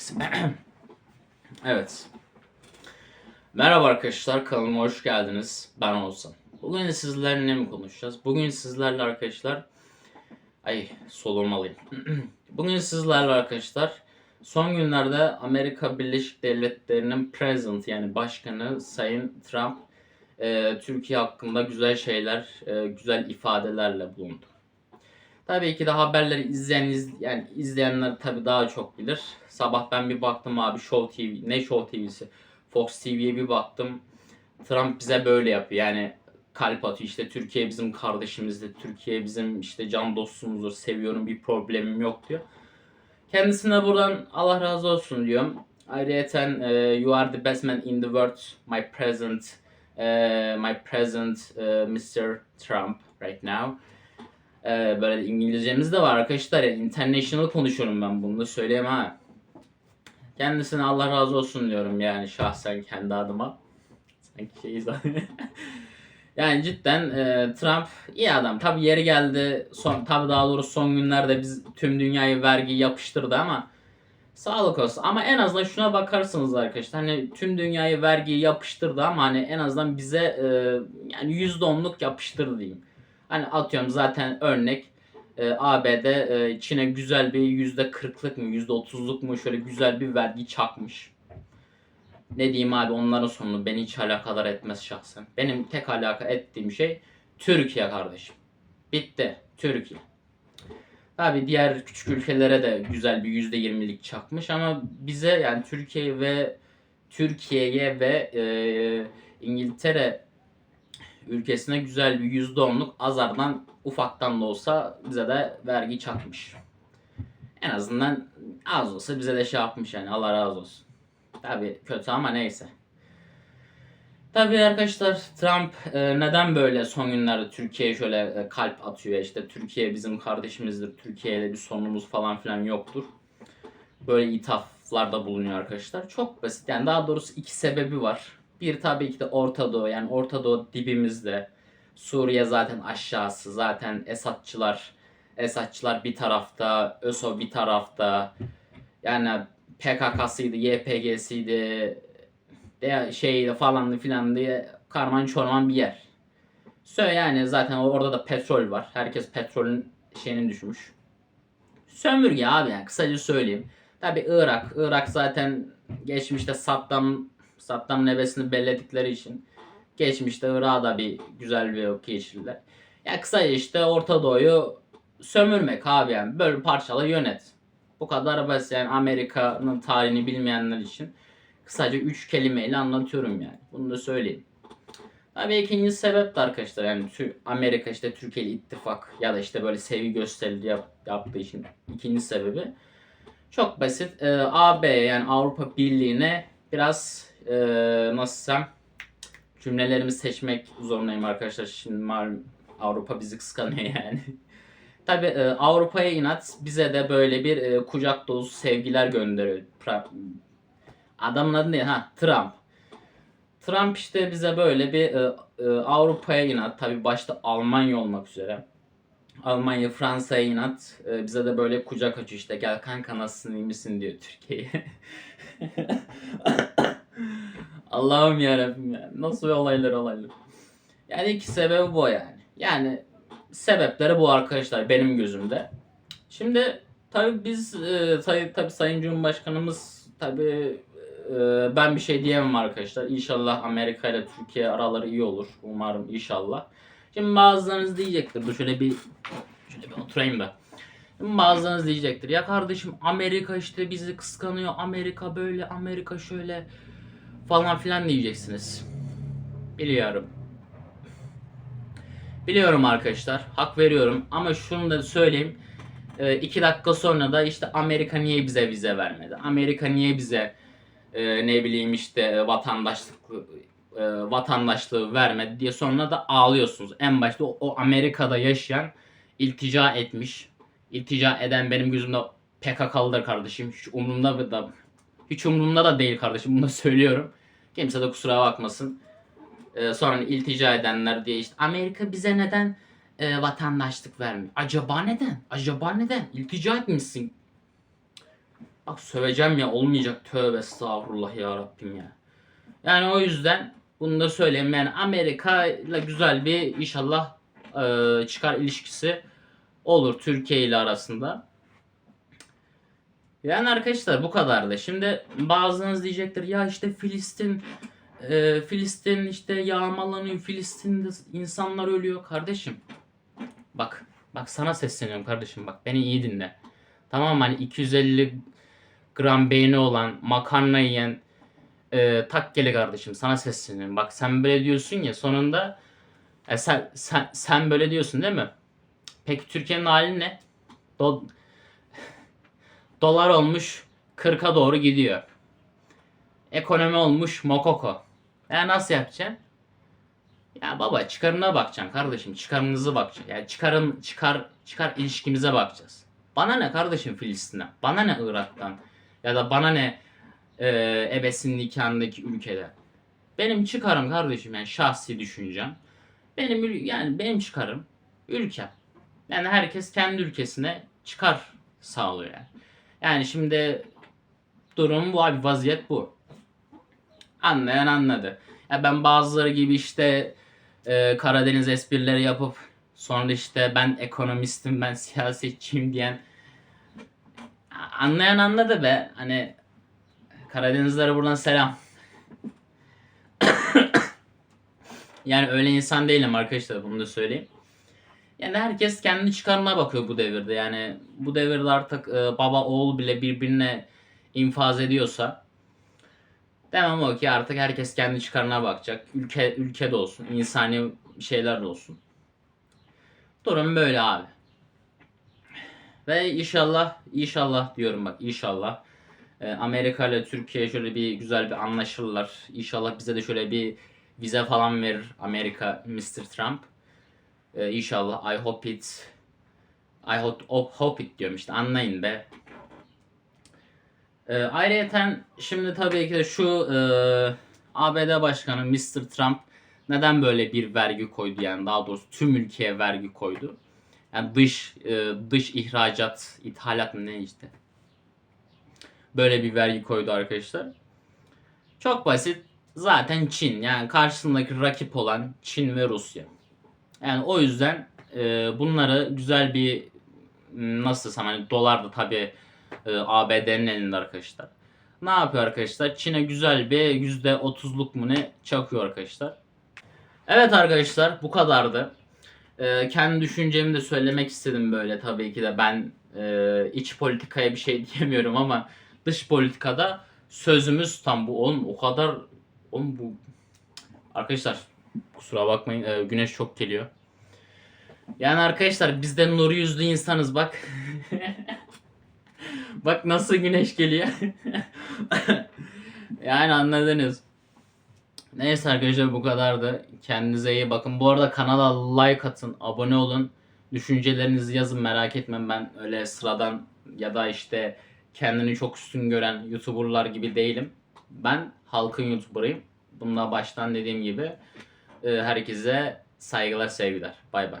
X. evet. Merhaba arkadaşlar kanalıma hoş geldiniz. Ben Oğuzhan. Bugün sizlerle ne mi konuşacağız? Bugün sizlerle arkadaşlar ay solumalıyım. Bugün sizlerle arkadaşlar son günlerde Amerika Birleşik Devletleri'nin president yani başkanı Sayın Trump e, Türkiye hakkında güzel şeyler, e, güzel ifadelerle bulundu. Tabii ki de haberleri izleyen iz, yani izleyenler tabii daha çok bilir. Sabah ben bir baktım abi Show TV ne Show TV'si Fox TV'ye bir baktım. Trump bize böyle yapıyor. Yani kalp atıyor işte Türkiye bizim kardeşimizdir. Türkiye bizim işte can dostumuzdur. Seviyorum bir problemim yok diyor. Kendisine buradan Allah razı olsun diyorum. Ayrıca e, you are the best man in the world. My present e, my present e, Mr. Trump right now. Ee, böyle İngilizcemiz de var arkadaşlar. Yani international konuşuyorum ben bunu da söyleyeyim ha. Kendisine Allah razı olsun diyorum yani şahsen kendi adıma. Sanki şey yani cidden e, Trump iyi adam. Tabi yeri geldi. Son tabi daha doğrusu son günlerde biz tüm dünyayı vergi yapıştırdı ama sağlık olsun. Ama en azından şuna bakarsınız arkadaşlar. Hani tüm dünyayı vergi yapıştırdı ama hani en azından bize e, yani %10'luk yapıştırdı diyeyim. Hani atıyorum zaten örnek e, ABD e, Çin'e güzel bir yüzde kırklık mı yüzde otuzluk mu şöyle güzel bir vergi çakmış. Ne diyeyim abi onların sonu beni hiç alakadar etmez şahsen. Benim tek alaka ettiğim şey Türkiye kardeşim. Bitti. Türkiye. Tabi diğer küçük ülkelere de güzel bir yüzde yirmilik çakmış ama bize yani Türkiye ve Türkiye'ye ve e, İngiltere ülkesine güzel bir yüzde onluk azardan ufaktan da olsa bize de vergi çakmış. En azından az olsa bize de şey yapmış yani Allah razı olsun. Tabi kötü ama neyse. Tabi arkadaşlar Trump e, neden böyle son günlerde Türkiye'ye şöyle e, kalp atıyor işte Türkiye bizim kardeşimizdir Türkiye'yle bir sorunumuz falan filan yoktur. Böyle ithaflarda bulunuyor arkadaşlar. Çok basit yani daha doğrusu iki sebebi var. Bir tabii ki de Orta Doğu yani Orta Doğu dibimizde. Suriye zaten aşağısı. Zaten Esadçılar Esadçılar bir tarafta, ÖSO bir tarafta. Yani PKK'sıydı, YPG'siydi, şeydi falan filan diye karman çorman bir yer. Söyle yani zaten orada da petrol var. Herkes petrolün şeyini düşmüş. Sömürge abi yani kısaca söyleyeyim. Tabi Irak. Irak zaten geçmişte Saddam Saddam nebesini belledikleri için geçmişte Irak'a da bir güzel bir yok geçirdiler. Ya kısaca işte Orta Doğu'yu sömürmek abi yani. Böyle parçala yönet. Bu kadar basit yani Amerika'nın tarihini bilmeyenler için kısaca üç kelimeyle anlatıyorum yani. Bunu da söyleyeyim. Tabii ikinci sebep de arkadaşlar yani Amerika işte Türkiye ile ittifak ya da işte böyle sevgi gösterisi yap, yaptığı için ikinci sebebi çok basit. Ee, AB yani Avrupa Birliği'ne biraz e, nasıl desem cümlelerimi seçmek zorundayım arkadaşlar. Şimdi Avrupa bizi kıskanıyor yani. Tabi e, Avrupa'ya inat bize de böyle bir e, kucak dolusu sevgiler gönderiyor. Adamın adı ne? Ha Trump. Trump işte bize böyle bir e, e, Avrupa'ya inat. Tabi başta Almanya olmak üzere. Almanya, Fransa'ya inat. E, bize de böyle kucak açıyor işte. Gel kanka nasılsın iyi misin diyor Türkiye'ye. Allah'ım yarabbim ya. Nasıl olaylar olaylar. Yani iki sebebi bu yani. Yani sebepleri bu arkadaşlar benim gözümde. Şimdi tabi biz e, tabi, tabi Sayın Cumhurbaşkanımız tabi e, ben bir şey diyemem arkadaşlar. İnşallah Amerika ile Türkiye araları iyi olur. Umarım inşallah. Şimdi bazılarınız diyecektir. Dur şöyle bir şöyle bir oturayım da. Şimdi bazılarınız diyecektir. Ya kardeşim Amerika işte bizi kıskanıyor. Amerika böyle, Amerika şöyle falan filan diyeceksiniz. Biliyorum. Biliyorum arkadaşlar. Hak veriyorum. Ama şunu da söyleyeyim. E, iki dakika sonra da işte Amerika niye bize vize vermedi? Amerika niye bize e, ne bileyim işte vatandaşlık e, vatandaşlığı vermedi diye sonra da ağlıyorsunuz. En başta o, o Amerika'da yaşayan iltica etmiş. İltica eden benim gözümde PKK'lıdır kardeşim. Hiç umurumda da hiç umurumda da değil kardeşim. Bunu da söylüyorum. Kimse de kusura bakmasın. Ee, sonra iltica edenler diye işte Amerika bize neden e, vatandaşlık vermiyor? Acaba neden? Acaba neden? İltica etmişsin. Bak söveceğim ya olmayacak tövbe estağfurullah ya Rabbim ya. Yani o yüzden bunu da söyleyeyim yani Amerika ile güzel bir inşallah e, çıkar ilişkisi olur Türkiye ile arasında. Yani arkadaşlar bu kadardı. Şimdi bazınız diyecektir ya işte Filistin e, Filistin işte yağmalanıyor. Filistin'de insanlar ölüyor kardeşim. Bak bak sana sesleniyorum kardeşim bak beni iyi dinle. Tamam hani 250 gram beyni olan makarna yiyen e, takkeli kardeşim sana sesleniyorum. Bak sen böyle diyorsun ya sonunda e, sen, sen, sen böyle diyorsun değil mi? Peki Türkiye'nin hali ne? Do- Dolar olmuş 40'a doğru gidiyor. Ekonomi olmuş mokoko. Ya nasıl yapacaksın? Ya baba çıkarına bakacaksın kardeşim. Çıkarınızı bakacaksın. Yani çıkarın çıkar çıkar ilişkimize bakacağız. Bana ne kardeşim Filistin'den? Bana ne Irak'tan? Ya da bana ne e, ebesin nikahındaki ülkede? Benim çıkarım kardeşim yani şahsi düşüncem. Benim yani benim çıkarım ülkem. Yani herkes kendi ülkesine çıkar sağlıyor yani. Yani şimdi durum bu abi vaziyet bu. Anlayan anladı. Ya ben bazıları gibi işte e, Karadeniz esprileri yapıp sonra işte ben ekonomistim ben siyasetçiyim diyen anlayan anladı be. Hani Karadenizlere buradan selam. yani öyle insan değilim arkadaşlar bunu da söyleyeyim. Yani herkes kendi çıkarına bakıyor bu devirde. Yani bu devirde artık e, baba oğul bile birbirine infaz ediyorsa demem o ki artık herkes kendi çıkarına bakacak. Ülke ülkede olsun, insani şeyler de olsun. Durum böyle abi. Ve inşallah inşallah diyorum bak inşallah e, Amerika ile Türkiye şöyle bir güzel bir anlaşırlar. İnşallah bize de şöyle bir vize falan verir Amerika Mr. Trump. Ee, inşallah I hope it I hope, hope, it diyorum işte anlayın be. Ee, ayrıyeten şimdi tabii ki de şu e, ABD Başkanı Mr. Trump neden böyle bir vergi koydu yani daha doğrusu tüm ülkeye vergi koydu. Yani dış e, dış ihracat, ithalat mı ne işte. Böyle bir vergi koydu arkadaşlar. Çok basit. Zaten Çin yani karşısındaki rakip olan Çin ve Rusya. Yani o yüzden e, bunları güzel bir nasıl desem hani dolar da tabi e, ABD'nin elinde arkadaşlar. Ne yapıyor arkadaşlar? Çin'e güzel bir %30'luk mu ne çakıyor arkadaşlar. Evet arkadaşlar bu kadardı. E, kendi düşüncemi de söylemek istedim böyle tabii ki de ben e, iç politikaya bir şey diyemiyorum ama dış politikada sözümüz tam bu. Oğlum o kadar oğlum bu arkadaşlar kusura bakmayın e, güneş çok geliyor. Yani arkadaşlar biz de nuru yüzlü insanız bak. bak nasıl güneş geliyor. yani anladınız. Neyse arkadaşlar bu kadardı. Kendinize iyi bakın. Bu arada kanala like atın, abone olun. Düşüncelerinizi yazın merak etmeyin ben öyle sıradan ya da işte kendini çok üstün gören YouTuber'lar gibi değilim. Ben halkın YouTuber'ıyım. Bununla baştan dediğim gibi herkese saygılar sevgiler. Bay bay.